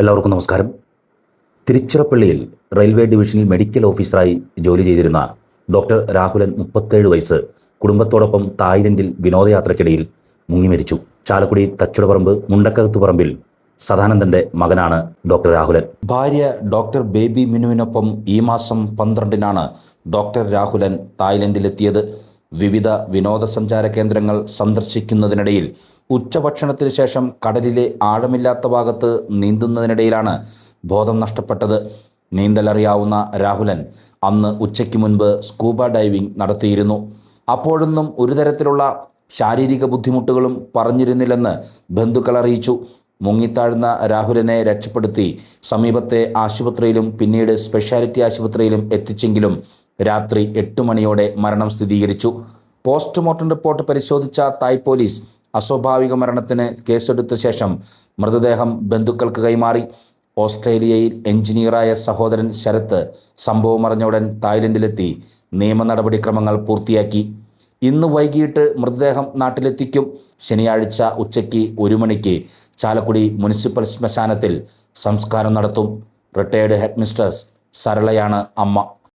എല്ലാവർക്കും നമസ്കാരം. തിരുച്ചിറപ്പള്ളിയിൽ റെയിൽവേ ഡിവിഷനിൽ മെഡിക്കൽ ഓഫീസറായി ജോലി ചെയ്തിരുന്ന ഡോക്ടർ രാഹുലൻ മുപ്പത്തേഴ് വയസ്സ് കുടുംബത്തോടൊപ്പം തായ്ലൻഡിൽ വിനോദയാത്രക്കിടയിൽ മുങ്ങി മരിച്ചു. ചാലക്കുടി തച്ചുടപറമ്പ് മുണ്ടക്കകത്ത് പറമ്പിൽ സദാനന്ദന്റെ മകനാണ് ഡോക്ടർ രാഹുലൻ. ഭാര്യ ഡോക്ടർ ബേബി മിനുവിനൊപ്പം ഈ മാസം പന്ത്രണ്ടിനാണ് ഡോക്ടർ രാഹുലൻ തായ്ലൻഡിലെത്തിയത്. വിവിധ വിനോദസഞ്ചാര കേന്ദ്രങ്ങൾ സന്ദർശിക്കുന്നതിനിടയിൽ ഉച്ചഭക്ഷണത്തിന് ശേഷം കടലിലെ ആഴമില്ലാത്ത ഭാഗത്ത് നീന്തുന്നതിനിടയിലാണ് ബോധം നഷ്ടപ്പെട്ടത്. നീന്തലറിയാവുന്ന രാഹുലൻ അന്ന് ഉച്ചയ്ക്ക് മുൻപ് സ്കൂബ ഡൈവിംഗ് നടത്തിയിരുന്നു. അപ്പോഴൊന്നും ഒരു തരത്തിലുള്ള ശാരീരിക ബുദ്ധിമുട്ടുകളും പറഞ്ഞിരുന്നില്ലെന്ന് ബന്ധുക്കൾ അറിയിച്ചു. മുങ്ങിത്താഴ്ന്ന രാഹുലിനെ രക്ഷപ്പെടുത്തി സമീപത്തെ ആശുപത്രിയിലും പിന്നീട് സ്പെഷ്യാലിറ്റി ആശുപത്രിയിലും എത്തിച്ചെങ്കിലും രാത്രി എട്ട് മണിയോടെ മരണം സ്ഥിരീകരിച്ചു. പോസ്റ്റ്മോർട്ടം റിപ്പോർട്ട് പരിശോധിച്ച തായ് പോലീസ് അസ്വാഭാവിക മരണത്തിന് കേസെടുത്ത ശേഷം മൃതദേഹം ബന്ധുക്കൾക്ക് കൈമാറി. ഓസ്ട്രേലിയയിൽ എഞ്ചിനീയറായ സഹോദരൻ ശരത്ത് സംഭവം അറിഞ്ഞ തായ്ലൻഡിലെത്തി. നിയമ നടപടിക്രമങ്ങൾ പൂർത്തിയാക്കി. ഇന്ന് വൈകിട്ട് മൃതദേഹം നാട്ടിലെത്തിക്കും. ശനിയാഴ്ച ഉച്ചയ്ക്ക് ഒരു മണിക്ക് ചാലക്കുടി മുനിസിപ്പൽ ശ്മശാനത്തിൽ സംസ്കാരം നടത്തും. റിട്ടയേർഡ് ഹെഡ്മിസ്ട്രസ് സരളയാണ് അമ്മ.